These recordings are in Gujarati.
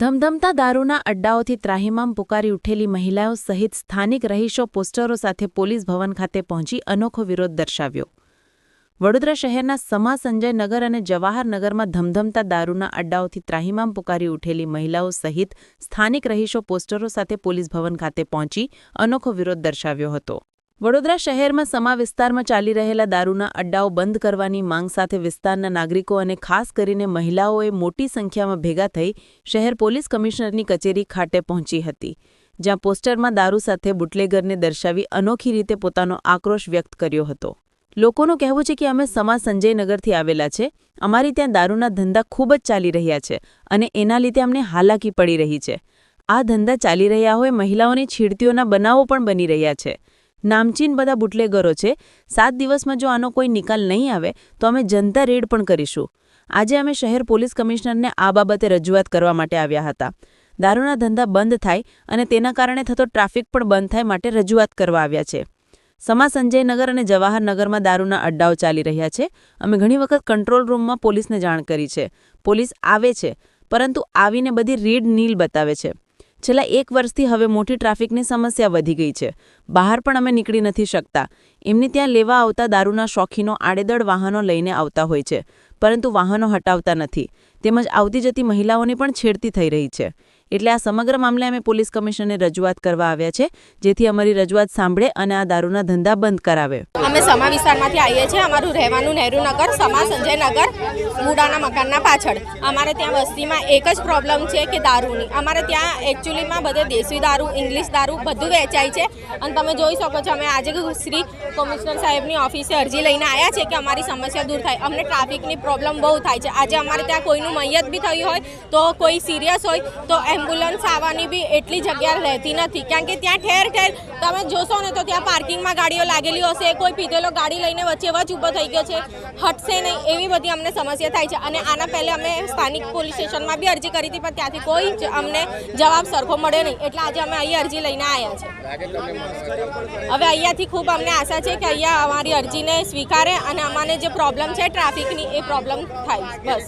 ધમધમતા દારૂના અડ્ડાઓથી ત્રાહિમામ પુકારી ઉઠેલી મહિલાઓ સહિત સ્થાનિક રહીશો પોસ્ટરો સાથે પોલીસ ભવન ખાતે પહોંચી અનોખો વિરોધ દર્શાવ્યો. વડોદરા શહેરના સમા સંજય નગર અને જવાહર નગરમાં ધમધમતા દારૂના અડ્ડાઓથી ત્રાહિમામ પુકારી ઉઠેલી મહિલાઓ સહિત સ્થાનિક રહીશો પોસ્ટરો સાથે પોલીસ ભવન ખાતે પહોંચી અનોખો વિરોધ દર્શાવ્યો હતો. વડોદરા શહેરમાં સમા વિસ્તારમાં ચાલી રહેલા દારૂના અડ્ડાઓ બંધ કરવાની માંગ સાથે વિસ્તારના નાગરિકો અને ખાસ કરીને મહિલાઓએ મોટી સંખ્યામાં ભેગા થઈ શહેર પોલીસ કમિશનરની કચેરી ખાતે પહોંચી હતી, જ્યાં પોસ્ટરમાં દારૂ સાથે બુટલેગરને દર્શાવી અનોખી રીતે પોતાનો આક્રોશ વ્યક્ત કર્યો હતો. લોકોનું કહેવું છે કે અમે સમા સંજયનગરથી આવેલા છે, અમારી ત્યાં દારૂના ધંધા ખૂબ જ ચાલી રહ્યા છે અને એના લીધે અમને હાલાકી પડી રહી છે. આ ધંધા ચાલી રહ્યા હોય મહિલાઓની છીડતીઓના બનાવો પણ બની રહ્યા છે. નામચીન બધા બુટલેગરો છે. સાત દિવસમાં જો આનો કોઈ નિકાલ નહીં આવે, તો અમે જનતા રેડ પણ કરીશું. આજે અમે શહેર પોલીસ કમિશનરને આ બાબતે રજૂઆત કરવા માટે આવ્યા હતા. દારૂના ધંધા બંધ થાય અને તેના કારણે થતો ટ્રાફિક પણ બંધ થાય માટે રજૂઆત કરવા આવ્યા છે. સમા સંજયનગર અને જવાહરનગરમાં દારૂના અડ્ડાઓ ચાલી રહ્યા છે. અમે ઘણી વખત કંટ્રોલ રૂમમાં પોલીસને જાણ કરી છે. પોલીસ આવે છે, પરંતુ આવીને બધી રીડ નીલ બતાવે છે. છેલ્લા એક વર્ષથી હવે મોટી ટ્રાફિકની સમસ્યા વધી ગઈ છે. બહાર પણ અમે નીકળી નથી શકતા. એમને ત્યાં લેવા આવતા દારૂના શોખીનો આડેદડ વાહનો લઈને આવતા હોય છે, પરંતુ વાહનો હટાવતા નથી. તેમજ આવતી જતી મહિલાઓની પણ છેડતી થઈ રહી છે. એટલે આ સમગ્ર મામલે અમે પોલીસ કમિશનરને રજૂઆત કરવા આવ્યા છે, જેથી અમારી રજૂઆત સાંભળે અને આ દારૂના ધંધા બંધ કરાવે. અમે સમા વિસ્તારમાંથી આવીએ છીએ, અમારું રહેવાનું નહેરુનગર સમા સંજયનગર મૂડાના મકાનના પાછળ. અમારે ત્યાં વસ્તીમાં એક જ પ્રોબ્લેમ છે કે દારૂની. અમારે ત્યાં એકચ્યુઅલીમાં બધે દેશી દારૂ, ઇંગ્લિશ દારૂ બધું વેચાય છે. અને તમે જોઈ શકો છો, અમે આજે શ્રી કમિશનર સાહેબની ઓફિસે અરજી લઈને આવ્યા છે કે અમારી સમસ્યા દૂર થાય. અમને ટ્રાફિકની પ્રોબ્લેમ બહુ થાય છે. આજે અમારે ત્યાં કોઈનું મૈયત બી થયું હોય, તો કોઈ સિરિયસ હોય, તો એમ્બ્યુલન્સ આવવાની બી એટલી જગ્યા રહેતી નથી. કારણ કે ત્યાં ઠેર ઠેર તમે જોશો ને તો ત્યાં પાર્કિંગમાં ગાડીઓ લાગેલી હશે, કોઈ પીધેલો ગાડી લઈને વચ્ચે વચ ઊભો થઈ ગયો છે, હટશે નહીં, એવી બધી અમને સમસ્યા થાય છે. અને આના પહેલે અમે સ્થાનિક પોલીસ સ્ટેશનમાં બી અરજી કરી હતી, પણ ત્યાંથી કોઈ અમને જવાબ સરખો મળ્યો નહીં. એટલે આજે અમે અહીં અરજી લઈને આવ્યા છે. હવે અહીંયાથી ખૂબ અમને આશા છે કે અહીંયા અમારી અરજીને સ્વીકારે અને અમારે જે પ્રોબ્લેમ છે ટ્રાફિકની, એ પ્રોબ્લેમ થાય. બસ.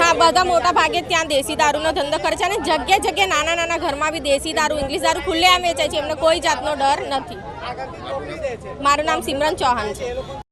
હા, બધા મોટા ભાગે ત્યાં દેશી દારૂનો ધંધો કરે છે અને જગ્યા જગ્યાએ નાના નાના ઘરમાં બી દેશી દારૂ, ઇંગ્લિશ દારૂ ખુલ્લે આમ વેચાય છે. એમને કોઈ જાતનો ડર નથી. મારું નામ સિમરન ચૌહાણ છે.